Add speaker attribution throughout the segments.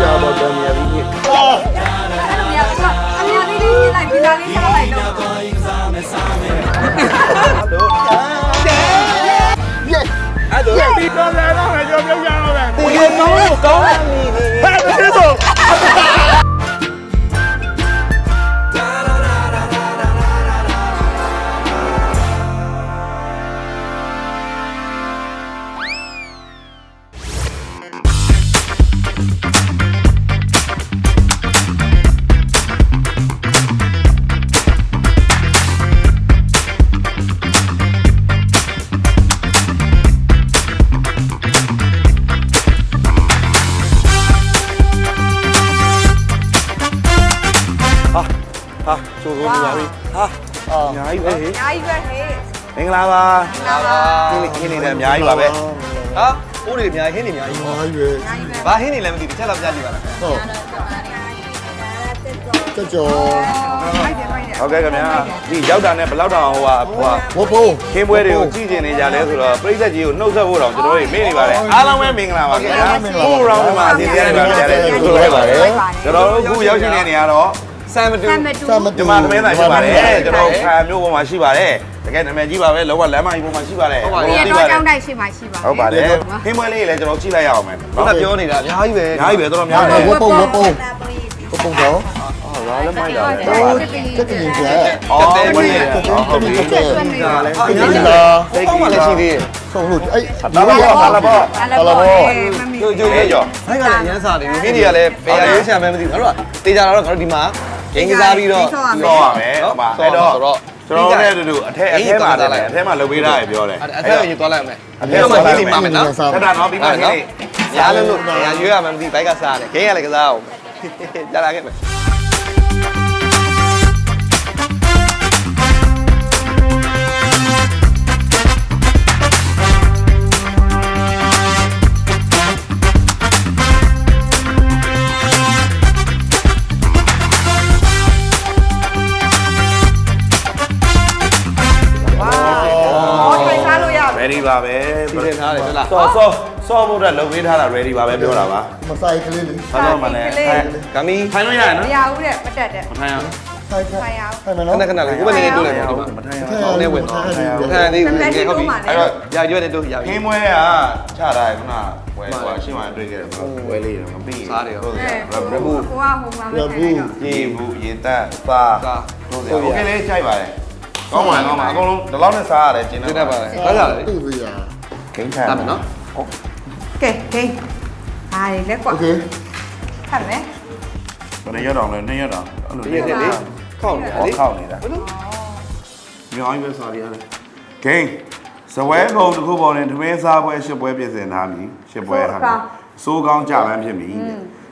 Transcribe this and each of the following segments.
Speaker 1: ကြာ
Speaker 2: ပါတည်းရပြီ
Speaker 3: အမြတ်အမြတ်လေးလေးလိုက်ပြီးသားလေးထားလိုက်တော့
Speaker 1: အဲ့ဒါပြီးတော့လည်းတော့ကြောက်ကြောက်ကြတော့ပဲ
Speaker 2: ဒီကေကောင်းလို့ကောင်းတယ်
Speaker 1: ဟဲ့ဒါဆို
Speaker 2: ချိုးလို့ရပြီဟာအာအများကြီးပဲဟေး
Speaker 3: အများကြီးပဲဟေး
Speaker 2: မင်္ဂလာပါ
Speaker 3: လာပါ
Speaker 2: ခင်းနေခင်းနေတယ်အများကြီးပါပဲ
Speaker 4: ဟာအိုးတွေအများကြီးဟင်းတွေအများကြီး
Speaker 5: အားကြီးပဲ
Speaker 3: အများကြီးပဲ
Speaker 4: ဘာဟင်းတွေလဲမသိဘူးတစ်ချက်လောက်ပြကြည့်ပါလား
Speaker 5: ဟုတ်ကြောက်ကြော်
Speaker 3: မိုက်တယ်မိုက်တယ်
Speaker 2: ဟုတ်ကဲ့ခင်ဗျာဒီရောက်တာနဲ့ဘယ်လောက်တောင်ဟိုဟာဟိုဟာ
Speaker 5: ဝဘုံ
Speaker 2: ခင်းပွဲတွေကိုကြည့်ကျင်နေကြလဲဆိုတော့ပြိသက်ကြီးကိုနှုတ်ဆက်ဖို့တောင်ကျွန်တော်တို့မေ့နေပါတယ်အားလုံးပဲမင်္ဂလာပါခင်ဗျာဟိုရောင်းမှာအစီအစဉ်တွေပါကြတယ်ကျေးဇူးလိုက်ပါတယ်ကျွန်တော်တို့အခုရောက်ရှိနေနေရတော့
Speaker 4: ဆမ်မတူ
Speaker 3: ဆမ်မတူ
Speaker 5: စမ
Speaker 2: ဒီမှာသမင်းသားရှိပါတယ်ကျွန်တော်ခံမျိုးပေါ်မှာရှိပါတယ်တကယ်နာမည်ကြီးပါပဲလောကလမ်းမကြီးပေါ်မှာရှိပါတယ်
Speaker 3: ဒီရတော့ကြောင်းတိုက်ရှိမှရှိပါ
Speaker 2: ဟုတ်ပါတယ်ခင်းပွဲလေးလည်းကျွန်တော်ကြည့်လိုက်ရအောင်မယ်
Speaker 4: ဘုရားပြောနေတာအများကြီးပဲ
Speaker 2: အများကြီးပဲတော်တော်များတယ်
Speaker 5: ဝဘုံဝဘုံဝဘုံတော့
Speaker 2: ဟာလည်းမိုက်တာပဲ
Speaker 5: တက်ကင်းကျဲ
Speaker 2: အော်ဝင်နေတယ်ဟုတ်ပြီ
Speaker 5: တက်တက်
Speaker 4: ဟာအများကြီး
Speaker 5: လာ
Speaker 4: စိတ်ကြီးမှလည်းရှိသေးတယ်
Speaker 5: ဆုံးလို့အဲ့
Speaker 2: လာပါဘောလာပါဘော
Speaker 3: လာလာပေါ့မမီ
Speaker 4: ကျိုးကျိုးကျိုးဘိုက်ကလည်းအရန်စားတယ်ဟင်းတွေကလည်းဘယ်ရရွေးချယ်မှန်းမသိဘူးငါတို့ကတေးကြတာတော့ငါတို့ဒီမှာ ဂိမ်းကစားပြီးတော့
Speaker 2: တော့ရမယ်ဟုတ်ပါအဲ့တော့ကျွန်တော်နဲ့တူတူအထက်အထက်မှာလည်းအထက်မှာလုပ်ပေးတာရပြောတယ်
Speaker 4: အဲ့အထက်ကိုယူသွားလိုက်အောင်မယ်
Speaker 2: အထက်မှာဟင်းနေမှာမယ်နော်ခဏတော့ပြီးမှဟင်းနေ
Speaker 4: ညာလို့လို့ညာရွေးရမှန်းမသိဘိုက်ကစားတယ်ဂိမ်းကလည်းကစားအောင်ကြာလာခဲ့မယ်
Speaker 2: ဖို့အတွက်လုပ်ပေးထားတာ ready ပါပဲပြောတာပါ
Speaker 5: မဆိုင်ကလေးလေး
Speaker 2: ဘာလို့မှလည်း
Speaker 4: ဂမီ
Speaker 2: ထိုင်လို့ရတယ်
Speaker 3: မ
Speaker 2: နော်
Speaker 3: ရဘူးတဲ့မတက်တဲ့
Speaker 2: မထိုင်အောင်
Speaker 5: ဆိုင်ခို
Speaker 3: ထိုင်ရအောင်
Speaker 5: ခိုင်းမ
Speaker 4: ခ
Speaker 5: နော်
Speaker 4: ဏခဏလေးကိုယ်ကနေတိုးလိုက်ပါ
Speaker 2: မထိုင်အောင်
Speaker 4: အောင်နဲ့ဝင်သွားခံသေးဘူးကဲဟုတ်ပြီအဲ့တော့ညာရွေးနေတိုးရပြီ
Speaker 2: ခင်းမွဲကချတာခုနဝယ်ဟိုရှင်းမှတွေ့ခဲ့တယ်ဝယ်လေးတော့မပြီးဟုတ်ကဲ့ရဘူး
Speaker 3: ကိုကဟိုမှာမထိုင်တော့
Speaker 2: ရေဘူးရေတက်သားတို့စရာโอเคလေးကြိုက်ပါတယ်ကောင်းပါကောင်းပါအကုန်လုံးဒီလောက်နဲ့စားရတယ်ကျင်း
Speaker 4: သိတ
Speaker 2: တ
Speaker 4: တ်
Speaker 2: တ်
Speaker 4: ပါ
Speaker 2: ပါ
Speaker 4: လေဘာသာလဲ
Speaker 5: သူ့စရာ
Speaker 2: ဂိမ်းခံ
Speaker 4: တတ်မယ်နော်
Speaker 3: ကဲဟေးဟာလေလက်ကွာ
Speaker 5: โอเค
Speaker 3: ဖတ်မယ်
Speaker 2: ဘယ်ရက်တော့လဲနှစ်ရက်တော့အဲ့လို
Speaker 4: ဒီရက်လေးခောက်နေတယ်လေ
Speaker 2: ခောက်နေတာမြောင်းပဲစားရတယ်ဂိမ်းဇဝဲကုံတစ်ခုပေါ်နဲ့ထမင်းစားပွဲရှစ်ပွဲပြင်ဆင်ထားပြီရှစ်ပွဲဟာစိုးကောင်းကြပန်းဖြစ်ပြီ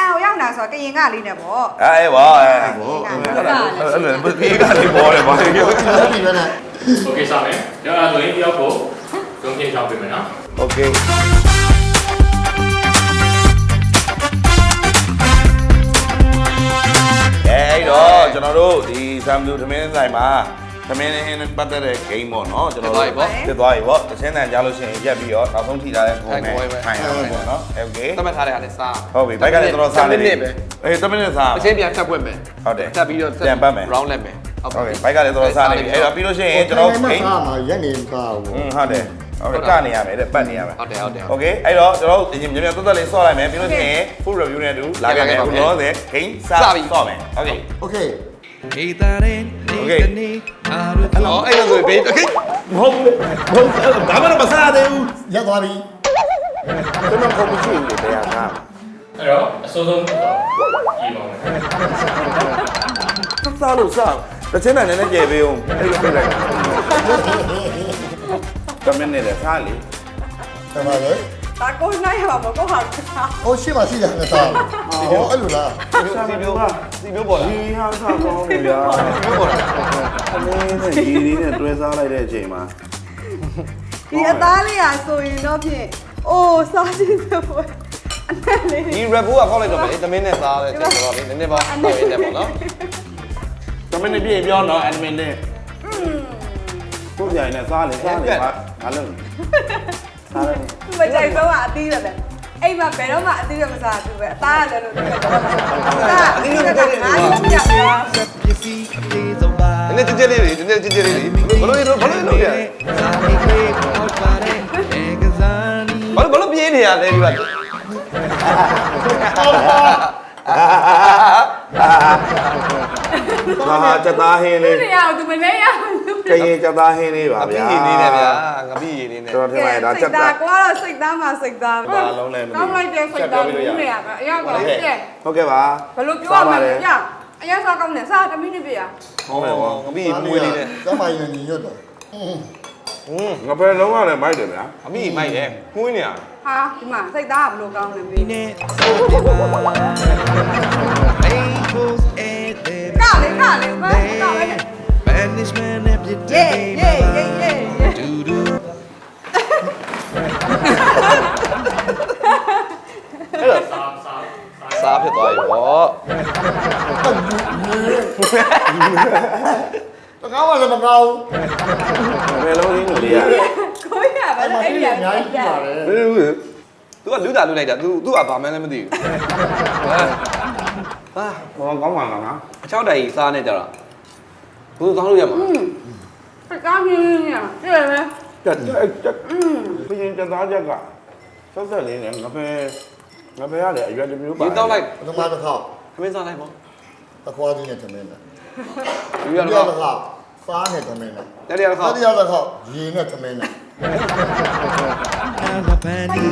Speaker 3: ဒီဖတ်အောင်ရောက်လာဆိုကရင်ကလေးနဲ့ပေါ့
Speaker 2: အဲဘောအဲဘောအဲ့လိုဘေးကလေးပေါ်တယ်ဘာလဲပြော
Speaker 5: လက်ပြီးပဲနဲ့
Speaker 6: โอเคစမယ်။ဒါဆိုရင်တယောက်ကိုဒုံးချင်းချောင်းပေးမယ်နော်
Speaker 2: โอเคအဲအဲ့တော့ကျွန်တော်တို့ဒီဆမ်လူသမင်းဆိုင်မှာ သမင်းနဲ့ပတ်သက်တဲ့ game ပေါ့နော်ကျွန်တော်တို့ဖြစ်သွားပြီပေါ့တစ်ချင်းတန်ကြားလို့ရှိရင်ရက်ပြီးတော့နောက်ဆုံးထိထားတဲ့ပုံနဲ့ထိုင်ရမယ်ပေါ့နော်โอเค
Speaker 4: သတ်မှတ်ထားတဲ့ဟာနဲ့စား
Speaker 2: ဟုတ်ပြီဘိုက်ကလည်းတော်တော်စားနေ
Speaker 4: ပြီပဲ
Speaker 2: အေး10မိနစ်စား
Speaker 4: အချင်းပြန်ဖြတ်ပွင့်မယ်
Speaker 2: ဟုတ်တယ်
Speaker 4: ဖြတ်ပြီးတော့
Speaker 2: ပြန်ပတ်မယ်
Speaker 4: round လက်မယ်
Speaker 2: ဟုတ်ကဲ့ဘိုက်ကလည်းတော်တော်စားနေပြီအဲ့တော့ပြီးလို့ရှိရင်ကျွန်တော်
Speaker 5: မ
Speaker 2: game
Speaker 5: စားမှာရက်နေစားဘူး
Speaker 2: อืมဟုတ်တယ်ဟုတ်တယ်ကနေရမယ်တဲ့ပတ်နေရမယ်
Speaker 4: ဟုတ်တယ်ဟုတ်တယ်
Speaker 2: โอเคအဲ့တော့ကျွန်တော်တို့မြန်မြန်တက်တက်လေးဆော့လိုက်မယ်ပြီးလို့ရှိရင် full review နဲ့အတူလာခဲ့မယ်ဘလို့လဲ game စဆော့မယ်โอเค
Speaker 5: โอเค
Speaker 4: Eidaren, Neidani, Haru... Hello, ay, no soy peito.
Speaker 2: ¿Qué? No, no, dame la pasada, Deu. Ya, Gabi. Yo no como chulo,
Speaker 5: te llama. Pero, eso
Speaker 2: es un... Tú sabes, sabes. La cena nene lleve un... Ellos
Speaker 6: me la... También nene, sale. También, ¿eh? ဒီပါမယ်
Speaker 2: စားလို့စားတချင်းနဲ့လည်းကြဲပေးအောင်အဲ့လိုပြလိုက်တမင်းနဲ့လည်းစားလေ
Speaker 5: တမန်လေ
Speaker 3: ဒါကိုနိုင်ရမှာမကိုဟာခါ
Speaker 5: ဟိုရှေ့မှာရှိတယ်ငါသားဟောအဲ့လိုလား
Speaker 4: စီမျိုးစီမျိုးပေါ်လာ
Speaker 2: ဒီဟာစားကောင်းနေဗျာ
Speaker 4: စီမျိုးပေါ်လာ
Speaker 2: အမင်းနဲ့ဒီလေးနဲ့တွဲစားလိုက်တဲ့အချိန်မှာ
Speaker 3: ဒီအသားလေးอ่ะဆိုရင်တော့ဖြင့်အိုးစားကြည့်စပွဲအနဲ့လေး
Speaker 4: ဒီ rap ဘူးကကောက်လိုက်တော့မယ်သမင်းနဲ့စားတယ်ကျွန်တော်ကနည်းနည်းပါတော့ရင်းတယ်ပေါ့နော်
Speaker 2: တမင်းနဲ့ပြင်ပြောတော့အန်မင်းနဲ့ကိုကြိုင်နဲ့စားလေစားလေဘာဘာလို့ စားတယ်
Speaker 3: မကြိုက်တော့အသီးပဲပဲအိမ်မှာဘယ်တော့မှအသီးပဲမစားဘူးပဲအသားရတယ်လို့ပြောတော့အသီးပဲငါးရက်ပြတာ
Speaker 4: နည်းနည်းကြည့်ကြလေးလေးနည်းနည်းကြည့်ကြလေးလေးဘလို့လို့ဘလို့လို့ရဘလို့ဘလို့ပြေးနေရလဲဒီက
Speaker 2: ဟာစက်သားဟင်းလေး
Speaker 3: နေရအောင်သူမနေရဘူး
Speaker 2: ကရင်စက်သားဟင်းလေးပါ
Speaker 4: ငါပြီး
Speaker 2: ဗျာ
Speaker 4: ရည်နေတယ်ဗျာငါပြီးရည်နေတယ်
Speaker 2: တော်တော်ထင်ပါရဲ့ဒါစ
Speaker 3: စိ
Speaker 2: က်
Speaker 3: တ်
Speaker 2: သား
Speaker 3: သားကွာတော့စိတ်သားမှာစိတ်သား
Speaker 2: ဘာလုံးလဲမသိဘူး
Speaker 3: ကောင်းလိုက်တဲ့စိတ်သားဘူးနေရပါအရောက်ပါလေ
Speaker 2: ဟုတ်ကဲ့ပါ
Speaker 3: ဘယ်လိုပြောရမလဲညအရက်စားကောင်းတယ်စားတမင်းနေပြရ
Speaker 2: ဟုတ်တယ်ပေါ့
Speaker 4: ငါပြီးမွေးလေးနဲ့
Speaker 5: တမန်ရင်ညွတ်တော့
Speaker 2: ငါပဲလုံးရတယ်မိုက်တယ်ဗျာ
Speaker 4: အမိမိုက်တယ်မွေးနေရ
Speaker 3: ဟာဒီမှာစိတ်သားကဘယ်လိုကောင်းလဲမင်း ကလေကလေမကလေ
Speaker 7: Banishment of your
Speaker 3: ယေ
Speaker 7: day,
Speaker 3: ယေယေယေယေ
Speaker 7: doo doo.
Speaker 6: စားစား
Speaker 4: စားဖြစ်သွားပြီဗော
Speaker 5: တကားမှလည်းမကောင်း
Speaker 2: ဘယ်လုံးရင်းကိုလေးရ
Speaker 3: ကိုရပါ
Speaker 5: အဲ့မှာ
Speaker 3: လေအဲ့
Speaker 5: ပြ
Speaker 3: ဒီ
Speaker 5: ည့်အများကြီးပြပါတယ်
Speaker 2: ဘယ်လိုလဲ
Speaker 4: သူကလူတာလူလိုက်တာ तू तू ကဘာမှန်းလည်းမသိဘူးဟာ
Speaker 2: ဘောကောင်းပါလားနော်
Speaker 4: အချောက်တိုင်စားနေကြတာဘူးကောင်းလို့ရမှာ
Speaker 3: စိတ်သားပြင်းနေရပြည့်မယ်
Speaker 2: ကြက်ကြက်ကြက်ပြင်းကြသားချက်ကဆက်ဆက်လေးနဲ့ငါပဲငါပဲရတယ်အရွယ်တစ်မျိုးပါ
Speaker 4: ဒီတောက်လိုက်
Speaker 5: ပထမတစ်ခေါက်
Speaker 4: ခမင်းစားလိုက်ဗော
Speaker 5: တခွားကြီးနဲ့သမင်းနဲ့
Speaker 4: ဒီ
Speaker 5: ဒီ
Speaker 4: ရ
Speaker 5: တစ်
Speaker 4: တော့
Speaker 5: ခေါက်စားနဲ့သမင်းနဲ့
Speaker 4: တတိယတစ်ခါ
Speaker 5: တတိယတစ်ခေါက်ရေနဲ့သမင်းနဲ့
Speaker 7: I'm a panty.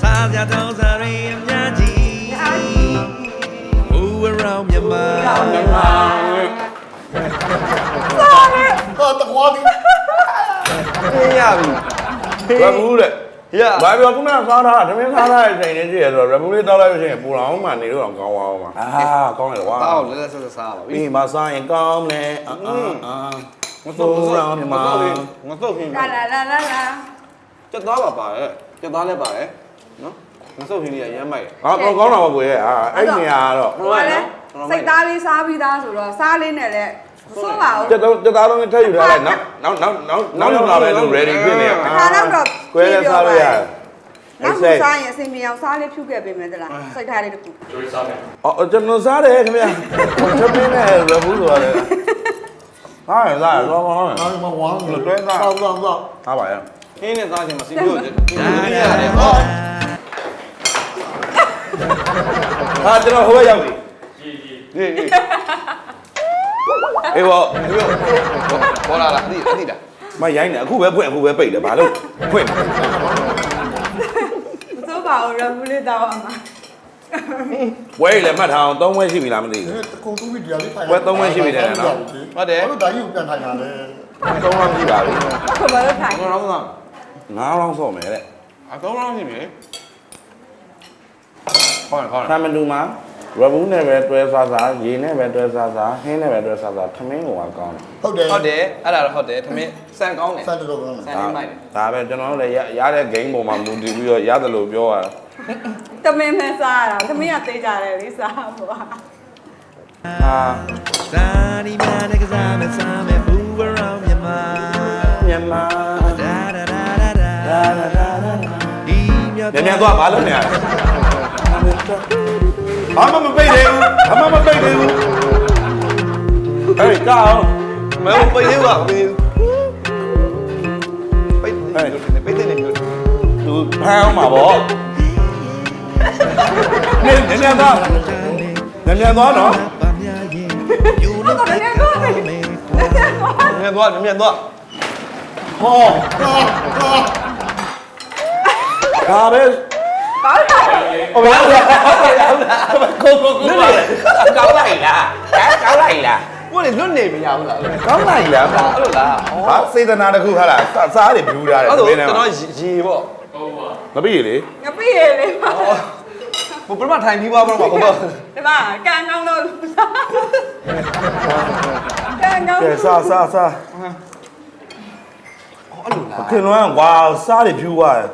Speaker 7: Saja don't sorry, I'm Yaji. Move around your mind.
Speaker 5: ဟာတခွားကြီး
Speaker 4: ပြင်းရပြီ
Speaker 2: ရဘူးတဲ့
Speaker 4: ရ
Speaker 2: ဘာပြောခုနစားတာသမင်းစားတာအချိန်လေးကြည့်ရဆိုရဘူးလေးတောက်လိုက်လို့ရှိရင်ပူလောင်မှနေတော့ကောင်းသွားအောင်ပါအာကောင်းတယ်ကွာ
Speaker 4: တောက်လဲလဲဆက်ဆက်စားပါပြီ
Speaker 2: ပြီးမစားရင်ကောင်းတယ်အာအာမစိုးရောင်းမှာ
Speaker 4: ငါတော့ခင်း
Speaker 3: လာလာလာလာလာ
Speaker 4: စက်သားပါပါတယ်စက်သားလည်းပါတယ်နော်ငါစုပ်ခင်းလေးရမ်းမိုက်
Speaker 2: အာကောင်းကောင်းတော့ကိုရဲ့အာအဲ့နေရာတော့
Speaker 3: ဟိုကလေ စိတ်သားလေးစားပြီးသားဆိုတော့စားလေးနဲ့လည်းစိုးပါဦး
Speaker 2: တက်တော့တက်သားလုံးထည့်ယူထားလိုက်နောက်နောက်နောက်နောက်နောက်လာပဲလို့ ready ဖြစ်နေရ
Speaker 3: ခါတော့တော့
Speaker 2: ကွဲလဲစားလို့ရတယ်
Speaker 3: နောက်မှစားရင်အစင်မြောင်စားလေးဖြုတ်ခဲ့ပေးမယ်တလားစိတ်ထားလေးတစ်ခု
Speaker 6: ကျွေးစားမယ်
Speaker 2: အော်ကျွန်တော်စားတယ်ခင်ဗျာချက်ပင်းနဲ့ရဘူးဆိုရတယ်ဟာရစားရတော့မဟုတ်
Speaker 5: အားလုံးမဝမ်း
Speaker 2: ဘူးတွဲစား
Speaker 5: တော့တော့တော့
Speaker 2: ဟာပါရဲ့
Speaker 4: ခင်းနဲ့စားခြင်းမစီလို့ဒီ
Speaker 7: Da
Speaker 4: နေ့
Speaker 7: da
Speaker 4: ရတယ်
Speaker 7: da
Speaker 4: ဟော
Speaker 7: da.
Speaker 2: ဟာကျွန် တော်ဟိုဘက်ရောက်ပြီ
Speaker 6: ကြီးကြီး
Speaker 4: ဒီဒီ
Speaker 2: အေးဘော
Speaker 4: ဒီလိုပေါ်လာလားအတိအတိတာ
Speaker 2: မရိုင်းနေအခုပဲဖွင့်အခုပဲပိတ်တယ်ဘာလို့ဖွင့်
Speaker 3: မစိုးပါဘူးရဘူးလေးတောင်းအောင်ပါ
Speaker 2: ဝဲရလည်းမှတ်ထားအောင်၃ဝဲရှိပြီလားမသိဘူး
Speaker 5: တကုံတူဗီဒီယိုလေးဖိုင်
Speaker 2: ဘယ်သုံးဝက်ရှိပြီလဲနော်
Speaker 4: ဟုတ်တယ်
Speaker 5: ဘာလို့ဒါကြီးကိုပြန်ထိုင်တာလဲ
Speaker 2: ၃လောက်ရှိပါပြီ
Speaker 3: ခုဘာလို့ထိုင်
Speaker 4: ငါတော့ငါ
Speaker 2: ၅လောက်ဆော့မယ်တဲ့
Speaker 4: အကောင်းကောင်းရှိပြီဟောဟော
Speaker 2: ဆမ်မတူမှာ ရဘူးနဲ့ပဲတွဲစားစားရေနဲ့ပဲတွဲစားစားဟင်းနဲ့ပဲတွဲစားစားထမင်းကိုကကောင်းတယ်
Speaker 5: ဟုတ်တယ်
Speaker 4: ဟုတ်တယ်အဲ့ဒါတော့ဟုတ်တယ်သမင်းစံကောင်းတယ်
Speaker 5: စံတော်ကောင်းတယ်
Speaker 4: စံလေးမိုက်တယ်
Speaker 2: ဒါပဲကျွန်တော်တို့လည်းရတဲ့ game ပေါ်မှာမူတည်ပြီးတော့ရတယ်လို့ပြောရတာ
Speaker 3: တမင်းမဲစားရတာတမင်းကသေးကြတယ်လေစားပါ
Speaker 2: ဟာ
Speaker 7: Sunny man, cause I'm a summer. Move around your mind.
Speaker 2: မြန်မာ
Speaker 7: Da da da da da.
Speaker 2: ဒါဒါဒါဒါ
Speaker 7: Keep your
Speaker 2: မြန်မြန်သွားဘာလုပ်နေရလဲ ဘာမှမပိတ်သေးဘူးဘာမှမပိတ်သေးဘူးဟေးကောင်း
Speaker 4: မဲပိတ်သေးပါပိတ်ပိတ်ပိတ်တယ်လို့
Speaker 2: သူဖမ်းအောင်ပါဗောနင်းမြန်မြန်သွားမြန်
Speaker 3: င်းတာ
Speaker 2: ဟိုဘာလဲကိုကိုကိုပါ
Speaker 1: ကောင်းလိုက်လားဟမ်ကောင်းလိုက်လား
Speaker 4: ကိုယ်လွတ်နေမရဘူးလားအဲ့
Speaker 2: ကောင်းလိုက်လား
Speaker 4: လိုလား
Speaker 2: ဟာစေတနာတစ်ခုဟာလားစားတွေပြူထားတယ်
Speaker 4: အဲ့ဒါ
Speaker 2: မင်းနဲ့
Speaker 4: ကျွန်တော်ရေပေါ့
Speaker 6: ဟုတ်ပါ
Speaker 2: မပြီးလေ
Speaker 3: ငပိရလေပါ
Speaker 4: ဘုပရမထိုင်ပြီးသွားပါတော့ဘုဘ
Speaker 3: ဒီမှာကန်ကောင်းတော့ကန်ကောင်း
Speaker 2: ကဲစားစားစား
Speaker 4: အဲ့လိုလား
Speaker 2: ခင်လွမ်းဝါစားတွေပြူသွားတယ်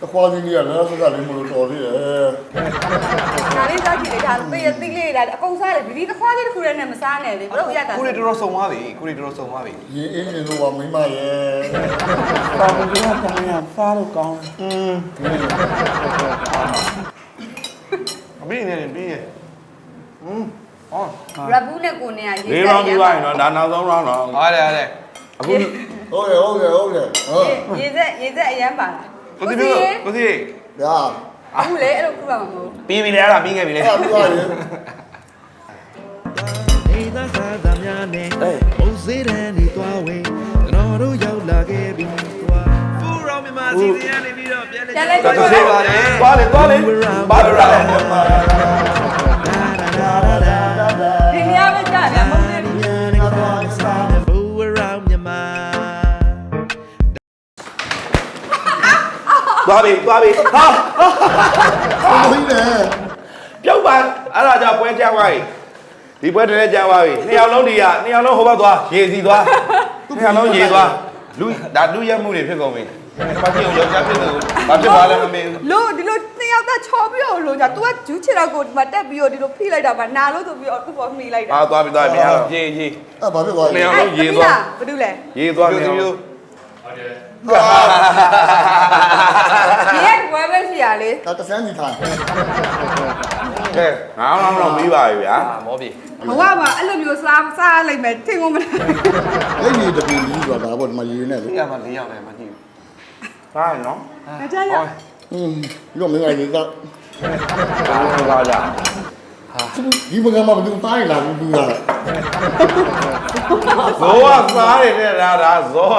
Speaker 5: တခွားကြီးကြီးကလည်းဆက်ဆက်လေးမလို့တော်သေးတယ်
Speaker 3: ဒါလေးစားကြည့်လေဒါပေးရသိလေးဒါအကုန်စားတယ်ဗီဒီတခွားလေးတစ်ခုတည်းနဲ့မစားနဲ့လေဘလို့ရတာ
Speaker 4: ကိုရီတော်တော်စုံသွားပြီကိုရီတော်တော်စုံသွားပြီ
Speaker 5: ရေအင်းနေလို့ကမိမရဲ့
Speaker 2: တောင်ကြီးကတောင်ရစားလို့ကောင်းอืม
Speaker 4: အမေနေနေပြီးရอืมဟော
Speaker 3: ရဘူးနဲ့ကိုနေရရေး
Speaker 2: လေးရောင်းပြီးသွားရင်တော့ဒါနောက်ဆုံး round တော့
Speaker 4: ဟာလေဟာလေ
Speaker 2: အခု
Speaker 5: ဟုတ်တယ်ဟုတ်တယ်ဟုတ်တယ်ဟော
Speaker 3: ရေးစက်ရေးစက်အရန်ပါလား
Speaker 4: ကိုစီပြောကိုစီ
Speaker 5: ဒါ
Speaker 3: အခုလေအဲ့လိုခုပါမှာမဟုတ်
Speaker 2: ပြီးပြီလေအဲ့ဒါပြီးခဲ့ပြီလေ
Speaker 5: အဲ့ဒါပြောရင်
Speaker 7: နေသားစားသားများနဲ့ဘုံစေးတန်းနေသွားဝေးကျွန်တော်တို့ရောက်လာခဲ့ပြီကွာဖူရောမြန်မာစီစဉ်ရနေပြီးတော့ပြန်လဲ
Speaker 3: ကျန်လိုက်
Speaker 2: တော်
Speaker 3: တော့
Speaker 2: သေးပါလေသွားလေသွားလေဘာလို့လဲ
Speaker 3: ဒီနေရာပဲကြာတယ်
Speaker 2: သွားပြီသွားပြီဟာ
Speaker 5: ဘယ်လိုလဲ
Speaker 2: ပြုတ်ပါအဲ့ဒါကြောင့်ပွဲကြောက်သွားပြီဒီပွဲတည်းကြောက်သွားပြီနှစ်ယောက်လုံးဒီကနှစ်ယောက်လုံးဟိုဘက်သွားရေစီသွားနှစ်ယောက်လုံးရေသွားလူဒါလူရက်မှုတွေဖြစ်ကုန်ပြီမကြည့်အောင်ယောက်ျားဖြစ်တယ်ဘာဖြစ်သွားလဲမမေးဘူး
Speaker 3: လို့ဒီလိုနှစ်ယောက်သားချော်ပြီးတော့လို့ညာ तू ကဂျူးချစ်တော့ကိုဒီမှာတက်ပြီးတော့ဒီလိုဖိလိုက်တာပါနာလို့ဆိုပြီးတော့သူ့ပေါ်မိလိုက်တာ
Speaker 2: အာသွားပြီသွားပြီအဲ့
Speaker 4: ရေရေ
Speaker 5: အဲ့ဘာဖြစ်သွားလဲ
Speaker 2: နှစ်ယောက်လုံးရေသွား
Speaker 3: ဘာတူလဲ
Speaker 2: ရေသွား
Speaker 4: ပြော
Speaker 2: နေ
Speaker 4: စီ
Speaker 2: အောင်
Speaker 4: ပြော
Speaker 6: ဟုတ်တယ်
Speaker 3: ဒီရဲ့ဝယ်ပဲရှိရလေ
Speaker 5: ဒါတဆန်းကြီးထိုင်
Speaker 2: ကဲငါအောင်တော့ပြီးပါပြီဗျာ
Speaker 4: အာမောပြီ
Speaker 3: ဘဝမှာအဲ့လိုမျိုးစားစားလိုက်မယ်ထင်ကုန်မလား
Speaker 5: လက်ရည်တပင်းကြီးဆိုတာဒါပေါ့ဒီမှာရေနဲ့လေ
Speaker 4: ဒီကမှ၄ယောက်လည်းမကြည့်
Speaker 2: စားရနော်
Speaker 3: မကြရ
Speaker 5: อืมပြီးတော့မင်းကရေက
Speaker 2: စားကြ
Speaker 5: ဒီဘကမှာဘယ်သူသားရလာဘူးသူက
Speaker 2: ဇောကစားရတဲ့ဒါဒါဇောက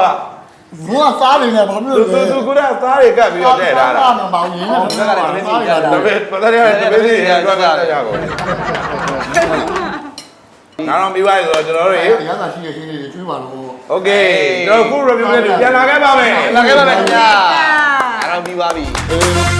Speaker 5: ဘောကစားနေတယ်ဘာဖြစ်
Speaker 2: သူ
Speaker 5: လို့
Speaker 2: သူ
Speaker 5: လဲ
Speaker 2: သူကစားရကပ်ပြီးတော့တဲ့ဒါ
Speaker 5: ဒါမှမအောင်ရင်းနဲ့စားရတာ
Speaker 2: တပည့်ပဒရတပည့်ကြီးကတော့တက်ရကုန်နားတော့ပြီးပါပြီဆိုတော့ကျွန်တော်တို့ရေ
Speaker 5: ရတာရှိရရှိနေတယ်ကျွေးပါလို့
Speaker 2: โอเคကျွန်တော်ခု review လေးပြန်လာခဲ့ပါမယ်
Speaker 4: လာခဲ့ပါမယ်ခင်ဗျာအားလုံးပြီးသွားပြီ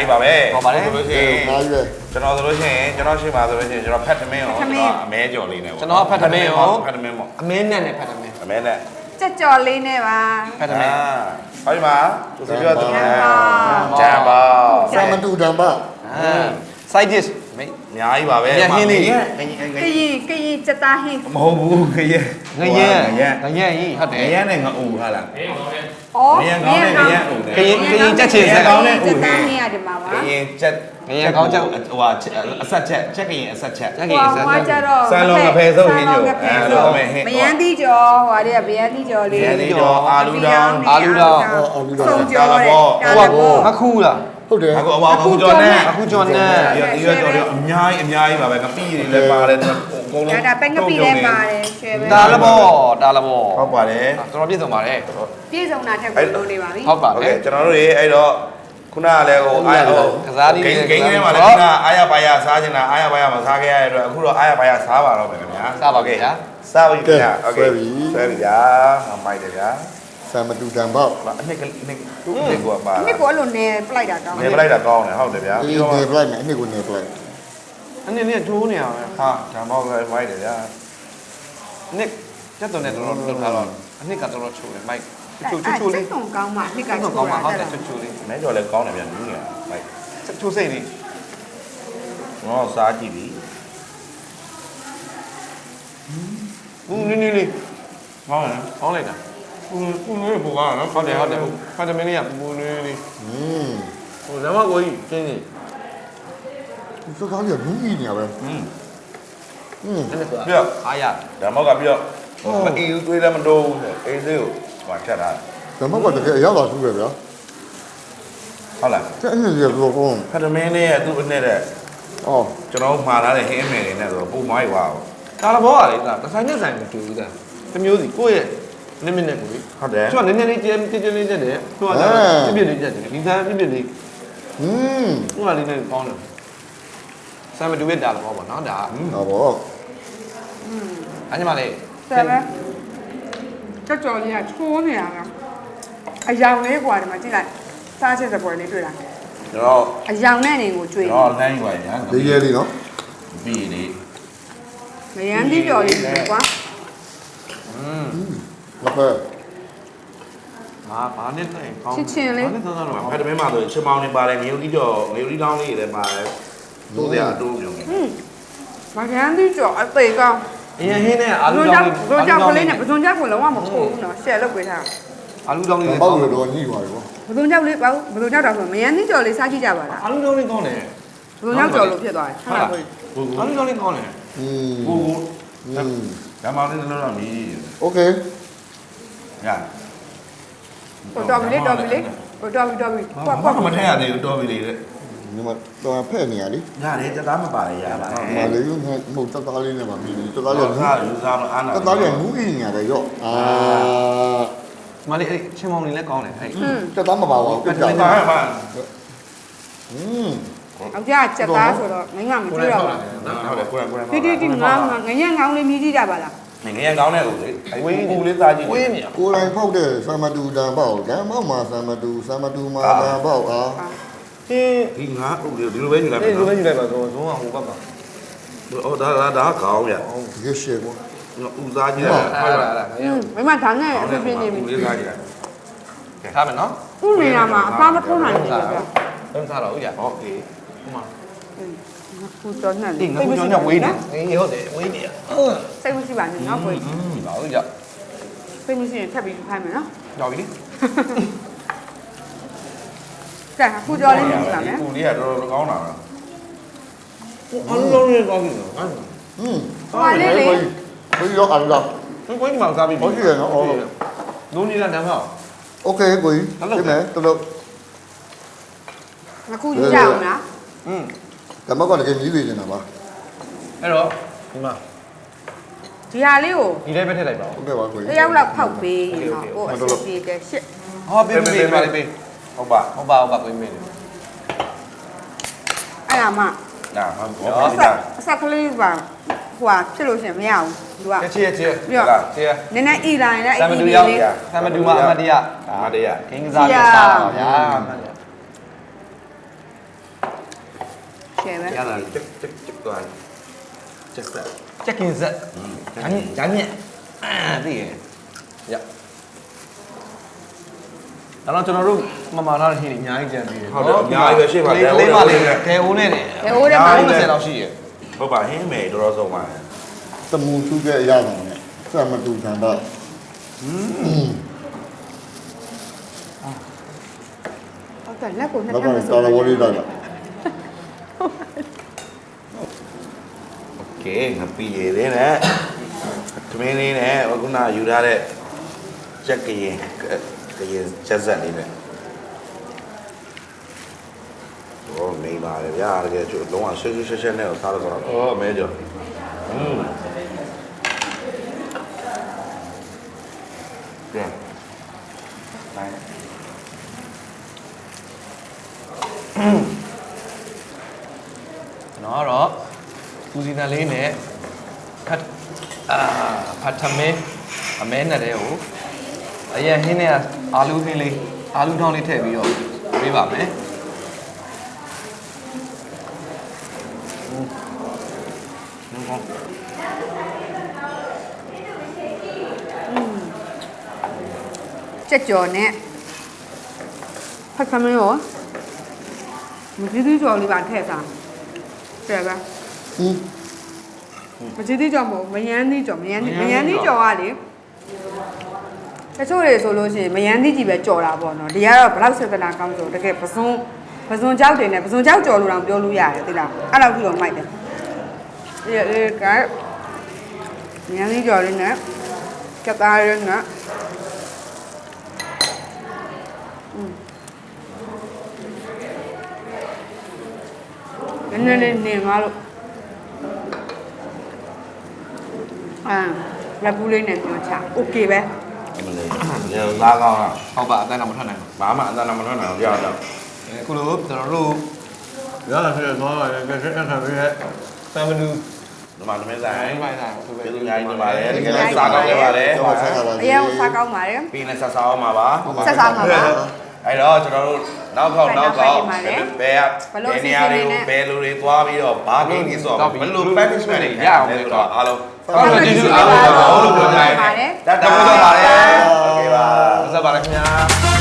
Speaker 2: ကယ်ကိုအများကြီးပါပဲဆိုလို့ရှိရင်
Speaker 5: အားရ
Speaker 2: ကျွန်တော်ဆိုလို့ရှိရင်ကျွန်တော်ရှိမှာဆိုလို့ရှိရင်ကျွန်တော်ဖတ်သမင်းရောကျွန်တော်အမဲကြော်လေးနဲ့ပေါ့ဖတ်သမင်းပေါ့
Speaker 4: အမင်းနဲ့နဲ့ဖတ်တယ်မင်း
Speaker 2: အမဲနဲ့
Speaker 3: ကြက်ကြော်လေးနဲ့ပါ
Speaker 4: ဖတ်တယ်မင်း
Speaker 2: ဟောဒီမှာသူစပြောသူဂျမ်ပါ
Speaker 5: ဆာမတူတံပါ
Speaker 4: အာ side dish မင်း
Speaker 2: အများကြီးပါပဲ
Speaker 3: ကရင်ကရင်ကြက်သားဟင်း
Speaker 2: မဟုတ်ဘူးခရဲ
Speaker 4: ငရဲ
Speaker 2: ငရဲ
Speaker 4: ငရဲကြီးဟုတ်တယ်
Speaker 2: ငရဲနဲ့ငအူဟာလား
Speaker 6: မင်းကောင်းတယ်
Speaker 3: ဩ
Speaker 2: ငရဲကောင်းနဲ့ငရဲအူနဲ့
Speaker 4: ကရင်ကရင်ကြက်ချင်စက်
Speaker 2: ကောင်းတဲ့ဥ
Speaker 3: ကြက်
Speaker 2: ဟ
Speaker 3: သား
Speaker 2: င်း
Speaker 3: ဟင်းရတယ်မှာပါ
Speaker 2: ခရင်ချက်ဟိုဟာအဆက်ချက်ချက်ခရင်အဆက်ချက်
Speaker 4: ကြက်
Speaker 3: ဟို
Speaker 4: ကြီးစက်
Speaker 3: ဟွာကြတော့
Speaker 2: ဆန်လုံးငဖယ်စုပ်ဟင်းညို့
Speaker 3: ငဖယ်
Speaker 2: အဲ့
Speaker 3: စု
Speaker 2: လို
Speaker 3: ပ်
Speaker 2: ပဲဟင်း
Speaker 3: မယန်းသီးကြော်ဟွာတွေကဗျယန်းသီးကြော်လေး
Speaker 2: ငရဲလေးတော့အာလူတောင်
Speaker 4: အာလူတောင်
Speaker 3: စုံကြော်တယ်
Speaker 4: ဟိုကမခူးလား
Speaker 5: ဟုတ်တယ်
Speaker 2: အခုအပေါင်းအခုကျော်နဲ့
Speaker 4: အခုကျော်နဲ့
Speaker 2: ဒီဒီရောကျော်တော့အများကြီးအများကြီးပါပဲငပိတွေလည်းပါတယ်အကုန်လုံး
Speaker 3: ဒါဒါပဲငပိလည်းပါတယ်ရှယ်ပဲ
Speaker 4: ဒါလဘောဒါလဘော
Speaker 2: ဟုတ်ပါတယ်
Speaker 4: တော်တော်ပြည့်စုံပါတယ်
Speaker 3: ပြည့်စုံတာထက်ကိုလိုနေပါပြီ
Speaker 4: ဟုတ်ပါ
Speaker 2: โอ
Speaker 4: တ
Speaker 2: เค
Speaker 4: ယ်
Speaker 2: ကျွန်တော်တို့ရေအဲ့တော့ခုနကလည်းဟိုအားဟို
Speaker 4: ကစားလေး
Speaker 2: ဂိမ်း
Speaker 4: တွေ
Speaker 2: ဂိမ်းထဲမှာလည်းခုနအားရပါရစားနေတာအားရပါရမစားခဲ့ရတဲ့အတွက်အခုတော့အားရပါရစားပါတော့မယ်ခင်ဗျာ
Speaker 4: စားပါခင်ဗျာ
Speaker 2: စားပြီခင်ဗျာโอเค
Speaker 5: ဆွဲပြီ
Speaker 2: ဆွဲပြီဗျာမိုက်တယ်ဗျာ
Speaker 5: ဆာမတူတံပါ
Speaker 2: အနှစ်ကနှစ်သူ့နှစ်ကိုပါ
Speaker 3: ဒီကိုအဲ့လိုနေပလိုက်တာကောင်း
Speaker 2: နေပလိုက်တာကောင်းတယ်ဟုတ်တယ်ဗျာ
Speaker 5: ဒီ
Speaker 2: ပြီးတော့
Speaker 5: နေပလိုက်မယ်အနှစ်ကိုနေပလိုက်
Speaker 4: အနေနဲ့ထိုးနေရမယ်
Speaker 2: ဟာဓမ္မောလည်းမိုက်တယ်ဗျာ
Speaker 4: နစ်ကျက်တော်နဲ့တော်တော်လှုပ်ထားတော့အနှစ်ကတော်တော်ချိုးတယ်မိုက်ချိုး
Speaker 3: အဲ့
Speaker 4: ချိုးလေး
Speaker 3: စိတ်ကုန်ကောင်းမှနှစ်က
Speaker 4: ကော
Speaker 3: ချိုး
Speaker 4: င်းကောင်း
Speaker 3: တာ
Speaker 4: ပါဟုတ်
Speaker 3: တဲ့
Speaker 4: တယ်ချိုးချိုးလေး
Speaker 2: မဲကျော်လည်းကောင်းတယ်ဗျာနူးနေမိုက်
Speaker 4: ချိုးစိတ်လေး
Speaker 2: ငေါစားကြည့်ပြီ
Speaker 4: ဘူးနင်းနင်းလေး
Speaker 2: ကောင်းတယ်
Speaker 4: ဟောင်းလိုက်တာ
Speaker 2: ပူပူနေပူကောင်းနော်
Speaker 4: ဟုတ်တယ်ဟုတ်တယ်ဖတ်တယ်မင်းလေးကဘူးနင်းလေး
Speaker 5: อืม
Speaker 4: ဟိုဇမကိုကြီးကျင်းနေ
Speaker 5: သူစကားကြီးကနူးကြီးနေရပဲ
Speaker 2: อืม
Speaker 5: อืม
Speaker 4: နည်းနည်းသွား
Speaker 2: ပြတော့
Speaker 4: အားရ
Speaker 2: ဓမ္မောကပြတော့မအီယူသွေးလည်းမတိုးဘူးအေးသေးကိုဟိုချက်ထား
Speaker 5: ဓမ္မကတကယ်အရောက်လာသူပဲဗျာ
Speaker 2: ဟုတ်လား
Speaker 5: တဲ့အနေနဲ့ပြောကောင်း
Speaker 2: ဖတ်တမင်းနဲ့သူ့အနဲ့တဲ့
Speaker 5: အော်
Speaker 2: ကျွန်တော်မှားလာတဲ့ဟင်းမယ်တွေနဲ့ဆိုပုံမိုင်းွား
Speaker 4: ကာလဘောကလေဒါတစ်ဆိုင်နဲ့ဆိုင်မတူဘူးတဲ့တစ်မျိုးစီကိုယ့်ရဲ့ နည်းနည်းနဲ့ကိုလေ
Speaker 2: ဟုတ်တယ်
Speaker 4: သူကနည်းနည်းလေးကျဲကျဲကျဲလေးချက်တယ်သူကပြပြလေးချက်တယ်ဒီသားပြပြလေး
Speaker 5: อืม
Speaker 4: သူကလေးနဲ့ကောင်းတယ်ဆမ်မတူရဲ့တာဘောပေါ့နော်ဒါ
Speaker 5: ဟောဘော
Speaker 4: အညီမလေး
Speaker 3: ဆယ်ပဲကြောက်ကြော်လေးကချိုးနေတာကအယောင်လေးกว่าဒီမှာကြည့်လိုက်စားချက်စပွဲလေးတွေ့လား
Speaker 2: ကျွန်တော်
Speaker 3: အယောင်နဲ့နေကိုကျွေး
Speaker 2: ကျွန်တော်လမ်းယူပါညာ
Speaker 5: လေးရဲလေးနော်
Speaker 2: ပြီးလေ
Speaker 3: မရမ်းပြီးပြော်လေးကွာ
Speaker 5: လ က်ဖက်
Speaker 4: ဟာဘာနဲ့လဲကောင်းဘာနဲ့သောသောတော့
Speaker 2: ဖတ်တမင်းမှာဆိုချင်မောင်းနေပါတယ်ငရုတ်ကြီးကြော်ငရုတ်ကြီးတောင်းလေးတွေလည်းပါတယ်တိုးစရာအတိုးမျိုး
Speaker 3: မရမ်းပြီးကြော်အသေးကောင်း
Speaker 4: အရင်ဟင်းနဲ့အာ
Speaker 3: ဘ
Speaker 4: လူ ုံ တော
Speaker 3: ကြော
Speaker 4: င်း
Speaker 3: က်
Speaker 4: လေး
Speaker 3: ဘုံကြောက်ကလေးနဲ့ဘုံကြောက်ကလုံးဝမခိုးဘူးနော်ရှယ်လုပ်ပေးထား
Speaker 4: အာလူတောင်းလေး
Speaker 5: ဘောက်ရတော့ညှိသွားပြီပေါ့
Speaker 3: ဘုံကြောက်လေးပေါ့ဘုံကြောက်တော့ဆိုမရမ်းပြီးကြော်လေးစားကြည့်ကြပါလား
Speaker 4: အာလူတောင်းလေးကောင်းတယ်
Speaker 3: ဘုံကြောက်ကြော်လို့ဖြစ်သွားတယ်ဟုတ်လားကို
Speaker 2: ကိုကို
Speaker 4: အာလူတောင်းလေးကောင်းတယ်
Speaker 5: อืม
Speaker 2: ကိုကို
Speaker 5: อืม
Speaker 2: ဓမ္မလေးလုံးတော့မြည်
Speaker 5: โอเค
Speaker 2: ရတယ်
Speaker 3: ဟိုတော်ပြီလေတော်ပြီလေဟိုတော်ပြီတော်ပြီ
Speaker 2: ဘာ
Speaker 3: ဘာ
Speaker 2: မှမထည့်ရသေးဘူးတော်ပြီလေတဲ့
Speaker 5: ဒီမှာတော့ဖဲ့နေရလေ
Speaker 2: ရတယ်တက်သားမပါရရလား
Speaker 5: မလေးကမဟုတ်တက်သားလေးနဲ့ပါပြီတက်သားလေး
Speaker 2: ကယူစားမအားနာ
Speaker 5: တက်သားလေးကမူးကြီးနေရတယ်ရော့အာ
Speaker 4: မလေးအဲ့ချင်းမောင်နေလည်းကောင်းတယ်
Speaker 3: အဲ့
Speaker 5: တက်သားမပါပါဘူးတက်
Speaker 2: သား
Speaker 5: ပါ
Speaker 2: ပါ
Speaker 5: ဟင်း
Speaker 3: အပြာချက်သားဆိုတော့ငငမကြည့်တော့ပါဘူး
Speaker 2: ဟုတ်တယ်ကိုရကိုရ
Speaker 3: ပါဒီဒီဒီငါငငငောင်းလေးမြည်ကြည့်ကြပါလား
Speaker 2: နေငယ်ကောင်းတဲ့ဦးလေအဝင်းကူလေးသားကြီး
Speaker 4: ဝင်းမြ
Speaker 5: ကိုယ်တိုင်ဖောက်တဲ့သမတူတန်ပေါက်လမ်းမောက်မှာသမတူသမတူမှာတန်ပေါက်အား
Speaker 4: ဟင်း
Speaker 2: ဒီငါဦးလေဒီလိုပဲနေလိုက်
Speaker 4: ပါဒီလိုပဲနေလိုက်ပါဆိုတော့ဟိုဘက်ပါ
Speaker 2: အော်ဒါဒါဒါကောင်းရ
Speaker 5: ရွှေရှေပေါ့
Speaker 2: ဦးသားကြီး
Speaker 4: လားဟု
Speaker 3: တ်လားမိမဒါနဲ့အဖြစ်ပြနေပြီ
Speaker 2: ဦးသားကြီးလားကဲ
Speaker 4: ထားမယ်နော်
Speaker 3: ဦးနေရမှာအသားမထုံးနိုင်ဘူးဗျာ
Speaker 4: သုံးစားတော့ဦးရဟု
Speaker 3: တ်
Speaker 4: ကဲ့ဥမာအင်း 구전은 이 인간
Speaker 3: 구전이 왜 이래? 이거
Speaker 4: 왜 이래?
Speaker 3: 세무시 맞나 보이지? 나오자. 세무시
Speaker 4: 탑 이륙
Speaker 3: 하면요? 나오니? 자, 구전이 무슨
Speaker 2: 말이야? 우리야, 너
Speaker 4: 가오나? 어, 안 나오네,
Speaker 5: 가오나.
Speaker 3: 응. 아,
Speaker 5: 레레. 거의 역
Speaker 4: 아니다. 그럼
Speaker 5: 거의 망사 비비.
Speaker 4: 어디래, 너? 어.
Speaker 5: 논이란 향아. 오케이, 거의. 됐네,
Speaker 3: 들어. 나 구전
Speaker 4: 나오나? 응.
Speaker 5: ဓမ္မောက်ကတကယ်ကြီးနေနေတာပါ
Speaker 4: အဲ့တော့ဒီမှာ
Speaker 3: ဒီဟာလေးကို
Speaker 4: ဒီလေးပဲထည့်လိုက်ပါဦး
Speaker 5: ဟုတ်ကဲ့ပါကို
Speaker 3: တ
Speaker 5: ကြီး
Speaker 3: ယောက်လောက်ဖောက်ပေးရင်တော့ကိုအဆင်ပြေတယ်ရှစ်
Speaker 4: ဟောပေးပေးပါလေးပေး
Speaker 2: ဟုတ်ပါ
Speaker 4: ဟုတ်ပါဟုတ်ပါပေးပေး
Speaker 3: အဲ့ဒါမှ
Speaker 2: ဒါဟုတ်ပါ
Speaker 3: အဆက်အဆက်ကလေးပါဟိုဟာဖြစ်လို့ရှင်မရဘူးသူက
Speaker 4: ချေချေ
Speaker 3: ပြီးတော့
Speaker 4: ချေ
Speaker 3: နည်းနည်းအီလာရင်လည်း
Speaker 4: ဆမ်မ
Speaker 3: အီ
Speaker 4: တူ
Speaker 3: လေး
Speaker 4: ရောက်
Speaker 3: လေး
Speaker 4: ဆမ်မတူမှာအမတရား
Speaker 2: အမတရား
Speaker 4: ဂိမ်းကစားပြစားပါဗျာ
Speaker 3: ရှယ်ပဲ
Speaker 2: ရတာချက်ချက်ချက်သွားချက်ဆက်
Speaker 4: ချက်ကင်ဆက်ဂျန်ဂျန်ညက်အာသိရရအဲ့တော့ကျွန်တော်တို့မမထားတဲ့ဟင်းအများကြီးကြံသေးတယ်လေးမလေးခဲအိုးနဲ့တယ်30လောက်ရှိရ
Speaker 2: ဟုတ်ပါဟင်းမယ်တော်တော်ဆုံးပါ
Speaker 5: တမူသူ့ရဲ့အရာတော်နဲ့ဆာမတူတန်တော့
Speaker 3: ဟုတ်တယ်လက်ကိုနှစ်
Speaker 5: တော့
Speaker 3: ခါမ
Speaker 5: တာ
Speaker 3: ဆို
Speaker 5: ဝလေးတာ
Speaker 2: โอเคငပီရည်လေးနဲ့သမင်းလေးနဲ့ခုနယူထားတဲ့ချက်ကရင်ကရင်ချက်ဆက်လေးနဲ့ဟောမိပါလေဗျာတကယ်ကျလုံးဝဆွဆွဆွဆွနဲ့စားတော့တော့အော်မဲကြောอืมကဲတိုင်း
Speaker 4: နော်တော့ပူစီနလေးနဲ့ဖတ်အာဖတ်ထမင်းအမဲနဲ့တဲ့ကိုအရင်ဟင်းနဲ့အာလူဟင်းလေးအာလူထောင်းလေးထည့်ပြီးတော့ပေးပါမယ်
Speaker 3: ကြက်ကြော်နဲ့ဖတ်ခမင်းရောမကြီးသေးကြော်လေးပါထည့်စား တဲ့ပါ
Speaker 5: อืม
Speaker 3: မကြီးသေးကြော်မဟုတ်မယန်းသေးကြော်မယန်းသေးမယန်းသေးကြော်ကလေတချို့တွေဆိုလို့ရှိရင်မယန်းသေးကြီးပဲကြော်တာပေါ့နော်ဒီကတော့ဘလောက်စေတနာကောင်းဆိုတကယ်ပစုံပစုံကြောက်တွေနဲ့ပစုံကြောက်ကြော်လို့တောင်ပြောလို့ရတယ်သိလားအဲ့လောက်ကြည့်တော့မိုက်တယ်ဒီကမယန်းသေးကြော်လေးနဲ့ကြက်သားလေးနဲ့ နည်းနည်းလေးနေငါလို့အာလက်ဘူးလေးနဲ့ညှောချโอเคပဲ
Speaker 2: မလေးရေသားကောင်းလား
Speaker 4: ဟုတ်ပါအတန်းတော့မထွက်နိုင်ဘူး
Speaker 2: ဘာမှအတန်းမထွက်နိုင်ဘူးကြောက်တော့
Speaker 4: အခုလိုကျွန်တော်တို့
Speaker 1: ရတာဖြစ်သွားတယ်ကဲဆက်ဆက်ပြီးရဲ့
Speaker 4: သံမတူ
Speaker 2: ဒီမှာသမင်းဆိုင်
Speaker 4: တိုင်းပိုင်းဆိုင်ဆိုပဲ
Speaker 2: ကျေးဇူးများကြီးတင်ပါတယ်တကယ်လည်းစားကောင်းခဲ့ပါတယ်
Speaker 5: တော့ဆက်ရပါ
Speaker 3: အရင်ကစားကောင်းပါတယ်
Speaker 2: ပြီးနေဆက်စားအောင်ပါပါ
Speaker 3: ဆက်စားမှာပါ
Speaker 2: အဲ့တော့ကျွန်တော်တို့နောက်ခေါက်နောက်ခေါက်
Speaker 3: ဘယ်လို
Speaker 2: ဘယ်က
Speaker 3: ဘယ်လို
Speaker 2: ဘယ်နေရာတွေကို
Speaker 3: အစီအစဉ်တွေနဲ့
Speaker 2: ဘယ်လိုတွေသွားပြီးတော့ဘာဂိမ်းကြီးဆိုတော့ဘယ်လို punishment တွေရအောင်လဲဆိုတော့အားလုံး
Speaker 4: ဟုတ်ကဲ့ကျေးဇူးအားလုံးပါလို့ပြောကြတယ်
Speaker 3: ပါတယ်
Speaker 2: တတ်တာပါလေโอเคပါ
Speaker 4: ဆက်ပါလားခင်ဗျာ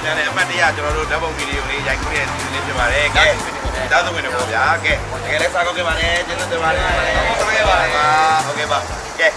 Speaker 2: က်များနဲ့အမှတ်တရကျွန်တော်တို့ဓာတ်ပုံဗီဒီယိုလေးရိုက်ကူးရတဲ့ဒီလေးဖြစ်ပါတယ်ကဲတောင်းသဝင်နေပေါ့ဗျာကဲတကယ်လည်းစားကောင်းခဲ့ပါတယ်ကျေးဇူးတင်ပါတယ်ဟုတ်ကဲ့ပါဟုတ်ကဲ့ပါကဲ